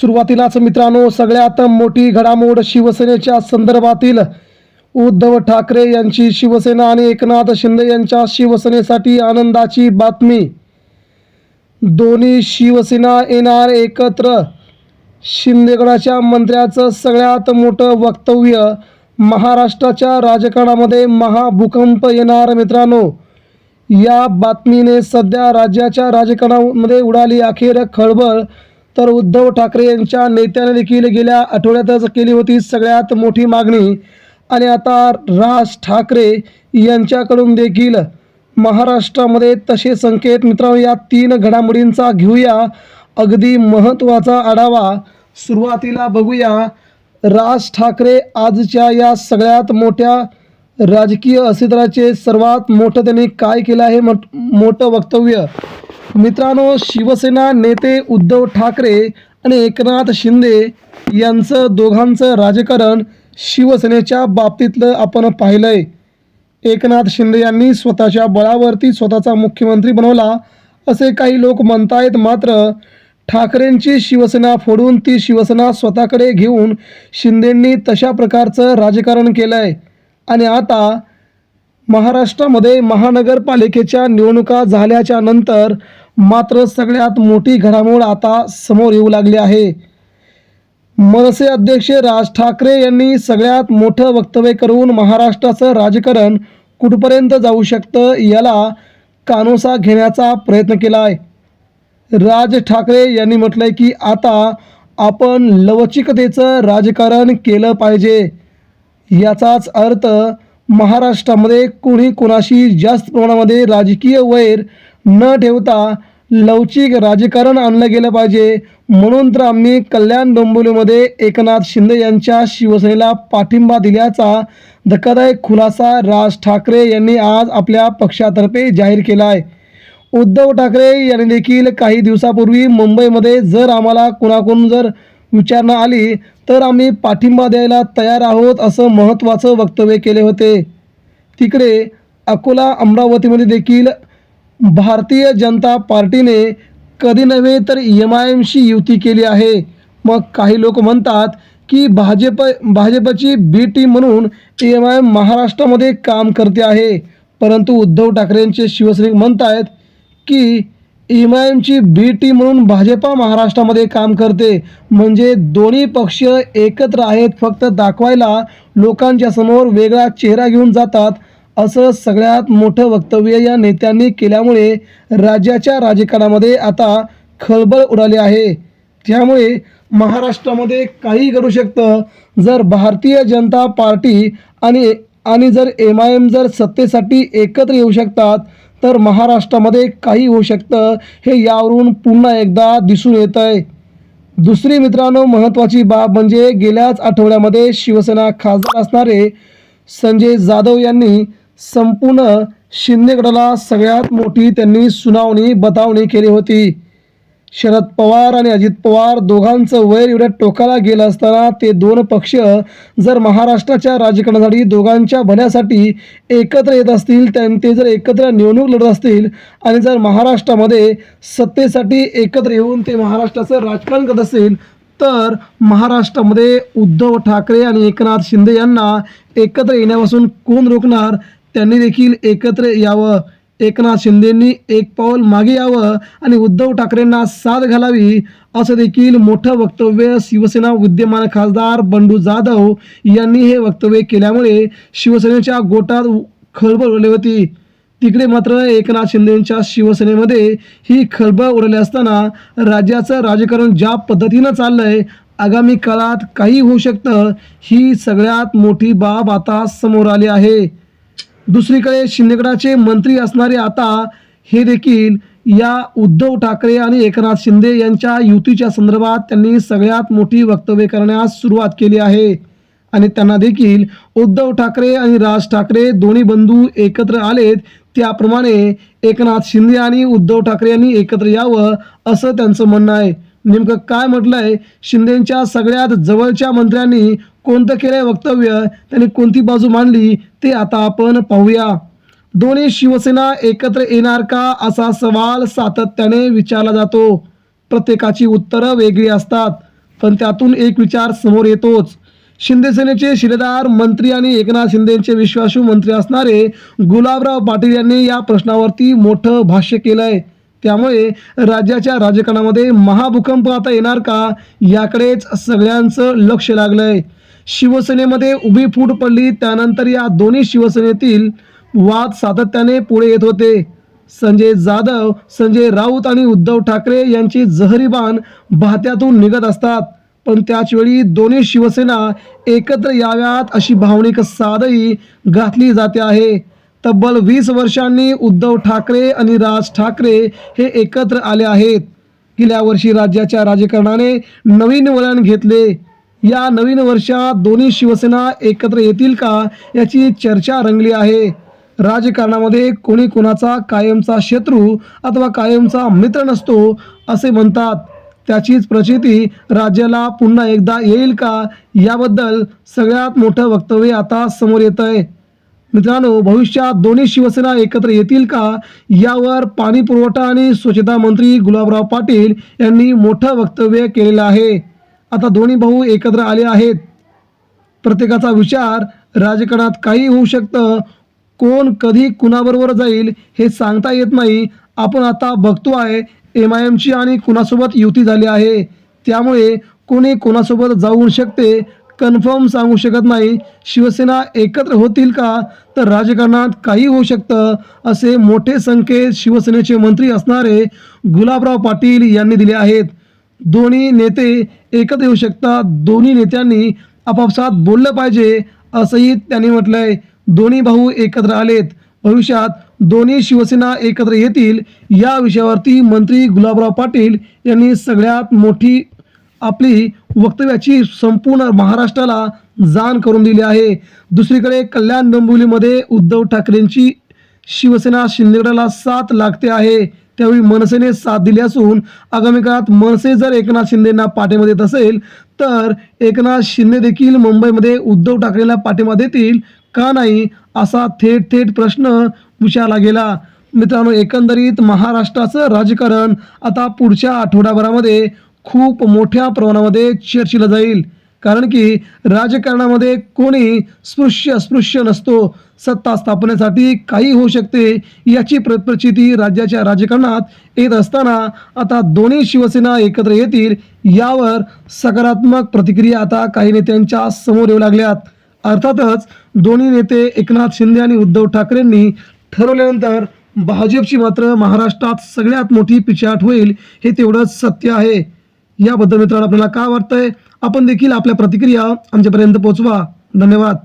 सुरुवातीलाच मित्रांनो सगळ्यात मोठी घडामोड शिवसेनेच्या संदर्भातील उद्धव ठाकरे यांची शिवसेना आणि एकनाथ शिंदे यांच्या शिवसेनेसाठी आनंदाची बातमी. दोन्ही शिवसेना येणार एकत्र. शिंदेगडाच्या मंत्र्याचं सगळ्यात मोठं वक्तव्य महाराष्ट्राच्या राजकारणामध्ये महाभूकंप येणार मित्रांनो. या बातमीने सध्या राज्याच्या राजकारणामध्ये उडाली अखेर खळबळ. तर उद्धव ठाकरे यांच्या नेत्याने देखील गेल्या आठवड्यातच केली होती सगळ्यात मोठी मागणी. आणि आता राज ठाकरे यांच्याकडून देखील महाराष्ट्रामध्ये तसे संकेत. मित्रांनो या तीन घडामोडींचा घेऊया. अगदी महत्त्वाचा आढावा सुरुवातीला बघूया. राज ठाकरे आजच्या या सगळ्यात मोठ्या राजकीय अस्तित्वाचे सर्वात मोठं त्यांनी काय केलं आहे मोठं वक्तव्य? मित्रांनो शिवसेना नेते उद्धव ठाकरे आणि एकनाथ शिंदे यांचं दोघांचं राजकारण शिवसेनेच्या बाबतीतलं आपण पाहिलंय. एकनाथ शिंदे यांनी स्वतःच्या बळावरती स्वतःचा मुख्यमंत्री बनवला असे काही लोक म्हणतायत मात्र ठाकरेंची शिवसेना फोडून ती शिवसेना स्वतःकडे घेऊन शिंदेंनी तशा प्रकारचं राजकारण केलं आहे आणि आता महाराष्ट्रामध्ये महानगरपालिकेच्या निवडणुका झाल्याच्यानंतर मात्र सगळ्यात मोठी घडामोड आता समोर येऊ लागली आहे. मनसे अध्यक्ष राज ठाकरे यांनी सगळ्यात मोठं वक्तव्य करून महाराष्ट्राचं राजकारण कुठपर्यंत जाऊ शकतं याला कानोसा घेण्याचा प्रयत्न केला आहे. राज ठाकरे यांनी म्हटलंय की आता आपण लवचिकतेचं राजकारण केलं पाहिजे. याचाच अर्थ महाराष्ट्रामध्ये कोणी कोणाशी जास्त प्रमाणामध्ये राजकीय वैर न ठेवता लवचिक राजकारण आणलं गेलं पाहिजे. म्हणून तर आम्ही कल्याण डोंबिवलीमध्ये एकनाथ शिंदे यांच्या शिवसेनेला पाठिंबा दिल्याचा धक्कादायक खुलासा राज ठाकरे यांनी आज आपल्या पक्षातर्फे जाहीर केला आहे. उद्धव ठाकरे यांनी देखील काही दिवसापूर्वी मुंबईमध्ये जर आम्हाला कुणाकडून जर विचारणा आली तर आम्ही पाठिंबा द्यायला तयार आहोत असं महत्त्वाचं वक्तव्य केले होते. तिकडे अकोला अमरावतीमध्ये देखील भारतीय जनता पार्टीने कधी नव्हे तर एम आय एमशी युती केली आहे. मग काही लोक म्हणतात की भाजप भाजपची बी टीम म्हणून एम आय एम महाराष्ट्रामध्ये काम करते आहे. परंतु उद्धव ठाकरेंचे शिवसैनिक आहेत की एम आय एमची बी टीम म्हणून भाजपा महाराष्ट्रामध्ये काम करते. म्हणजे दोन्ही पक्ष एकत्र आहेत फक्त दाखवायला लोकांच्या समोर वेगळा चेहरा घेऊन जातात. असं सगळ्यात मोठं वक्तव्य या नेत्यांनी केल्यामुळे राज्याच्या राजकारणामध्ये आता खळबळ उडाली आहे. त्यामुळे महाराष्ट्रामध्ये काही घडू शकतं. जर भारतीय जनता पार्टी आणि आणि जर एम आय एम जर सत्तेसाठी एकत्र येऊ शकतात तर महाराष्ट्रामध्ये काही होऊ शकतं हे यावरून पुन्हा एकदा दिसून येत आहे दुसरी मित्रांनो महत्त्वाची बाब म्हणजे गेल्याच आठवड्यामध्ये शिवसेना खासदार असणारे संजय जाधव यांनी संपूर्ण शिंदेगडाला सगळ्यात मोठी त्यांनी सुनावणी बतावणी केली होती. शरद पवार आणि अजित पवार दोघांचं वैर एवढ्या टोकाला गेलं असताना ते दोन पक्ष जर महाराष्ट्राच्या राजकारणासाठी दोघांच्या भल्यासाठी एकत्र येत असतील त्यां ते जर एकत्र निवडणूक लढत असतील आणि जर महाराष्ट्रामध्ये सत्तेसाठी एकत्र येऊन ते महाराष्ट्राचं राजकारण करत असतील तर महाराष्ट्रामध्ये उद्धव ठाकरे आणि एकनाथ शिंदे यांना एकत्र येण्यापासून कोण रोखणार? त्यांनी देखील एकत्र यावं. एकनाथ शिंदेंनी एक पाऊल मागे यावं आणि उद्धव ठाकरेंना साथ घालावी असं देखील मोठं वक्तव्य शिवसेना विद्यमान खासदार बंडू जाधव यांनी हे वक्तव्य केल्यामुळे शिवसेनेच्या गोटात खळबळ उडली होती. तिकडे मात्र एकनाथ शिंदेंच्या शिवसेनेमध्ये ही खळबळ उडली असताना राज्याचं राजकारण ज्या पद्धतीनं चाललंय आगामी काळात काही होऊ शकतं ही सगळ्यात मोठी बाब आता समोर आली आहे. दुसरीकडे शिंदेगडाचे मंत्री असणारे आता हे देखील या उद्धव ठाकरे आणि एकनाथ शिंदे यांच्या युतीच्या संदर्भात त्यांनी सगळ्यात मोठी वक्तव्य करण्यास सुरुवात केली आहे. आणि त्यांना देखील उद्धव ठाकरे आणि राज ठाकरे दोन्ही बंधू एकत्र आलेत. त्याप्रमाणे एकनाथ शिंदे आणि उद्धव ठाकरे यांनी एकत्र यावं असं त्यांचं म्हणणं आहे. नेमकं काय म्हटलंय? शिंदेच्या सगळ्यात जवळच्या मंत्र्यांनी कोणतं केलंय वक्तव्य? त्यांनी कोणती बाजू मांडली? ते आता आपण पाहूया. दोन्ही शिवसेना एकत्र येणार का? असा सवाल सातत्याने विचारला जातो. प्रत्येकाची उत्तरं वेगळी असतात पण त्यातून एक विचार समोर येतोच. शिंदे सेनेचे शिलेदार मंत्री आणि एकनाथ शिंदेचे विश्वासू मंत्री असणारे गुलाबराव पाटील यांनी या प्रश्नावरती मोठं भाष्य केलंय. त्यामुळे राज्याच्या राजकारणामध्ये महाभूकंप आता येणार का? याकडेच सगळ्यांचं लक्ष लागलंय. शिवसेनेमध्ये उभी फूट पडली. त्यानंतर या दोन्ही शिवसेनेतील वाद सातत्याने पुढे येत होते. संजय जाधव संजय राऊत आणि उद्धव ठाकरे यांची जहरी बाण भात्यातून निघत असतात. पण त्याचवेळी दोन्ही शिवसेना एकत्र याव्यात अशी भावनिक साधही घातली जाते आहे. तब्बल वीस वर्षांनी उद्धव ठाकरे आणि राज ठाकरे हे एकत्र आले आहेत. गेल्या वर्षी राज्याच्या राजकारणाने नवीन वळण घेतले. या नवीन वर्षात दोन्ही शिवसेना एकत्र येतील का याची चर्चा रंगली आहे. राजकारणामध्ये कोणी कोणाचा कायमचा शत्रू अथवा कायमचा मित्र नसतो असे म्हणतात. त्याचीच प्रचिती राज्याला पुन्हा एकदा येईल का याबद्दल सगळ्यात मोठं वक्तव्य आता समोर येत आहे मित्रांनो भविष्यात दोन्ही शिवसेना एकत्र येतील का यावर पाणी पुरवठा आणि स्वच्छता मंत्री गुलाबराव पाटील यांनी मोठं वक्तव्य केलेलं आहे. आता दोन्ही भाऊ एकत्र आले आहेत. प्रत्येकाचा विचार राजकारणात काही होऊ शकतं. कोण कधी कुणाबरोबर जाईल हे सांगता येत नाही. आपण आता बघतो आहे एम आय एमची आणि कुणासोबत युती झाली आहे. त्यामुळे कोणी कोणासोबत जाऊ शकते कन्फर्म सांगू शकत नाही. शिवसेना एकत्र होतील का? तर राजकारणात काही होऊ शकतं असे मोठे संकेत शिवसेनेचे मंत्री असणारे गुलाबराव पाटील यांनी दिले आहेत. दोन्ही नेते एकत्र येऊ शकतात. दोन्ही नेत्यांनी आपापसात बोललं पाहिजे असंही त्यांनी म्हटलंय. दोन्ही भाऊ एकत्र आलेत. भविष्यात दोन्ही शिवसेना एकत्र येतील. या विषयावरती मंत्री गुलाबराव पाटील यांनी सगळ्यात मोठी आपली वक्तव्याची संपूर्ण महाराष्ट्राला जाण करून दिली आहे. दुसरीकडे कल्याण डोंबिवलीमध्ये उद्धव ठाकरेंची शिवसेना शिंदेगडाला साथ लागते आहे. त्यावेळी मनसेने साथ दिली असून आगामी काळात मनसे जर एकनाथ शिंदेना पाठिंबा देत असेल तर एकनाथ शिंदे देखील मुंबईमध्ये उद्धव ठाकरेला पाठिंबा देतील का नाही असा थेट थेट प्रश्न विचारला गेला. मित्रांनो एकंदरीत महाराष्ट्राचं राजकारण आता पुढच्या आठवड्याभरामध्ये खूप मोठ्या प्रमाणामध्ये चर्चिलं जाईल. कारण की राजकारणामध्ये कोणी स्पृश्य अस्पृश्य नसतो. सत्ता स्थापनेसाठी काही होऊ शकते याची प्र प्रचिती राज्याच्या राजकारणात येत असताना आता दोन्ही शिवसेना एकत्र येतील यावर सकारात्मक प्रतिक्रिया आता काही नेत्यांच्या समोर येऊ लागल्यात. अर्थातच दोन्ही नेते एकनाथ शिंदे आणि उद्धव ठाकरेंनी ठरवल्यानंतर भाजपची मात्र महाराष्ट्रात सगळ्यात मोठी पिछाट होईल हे तेवढंच सत्य आहे. याबद्दल मित्रांनो आपल्याला काय वाटतंय? आपण देखील आपल्या प्रतिक्रिया आमच्यापर्यंत पोहोचवा धन्यवाद.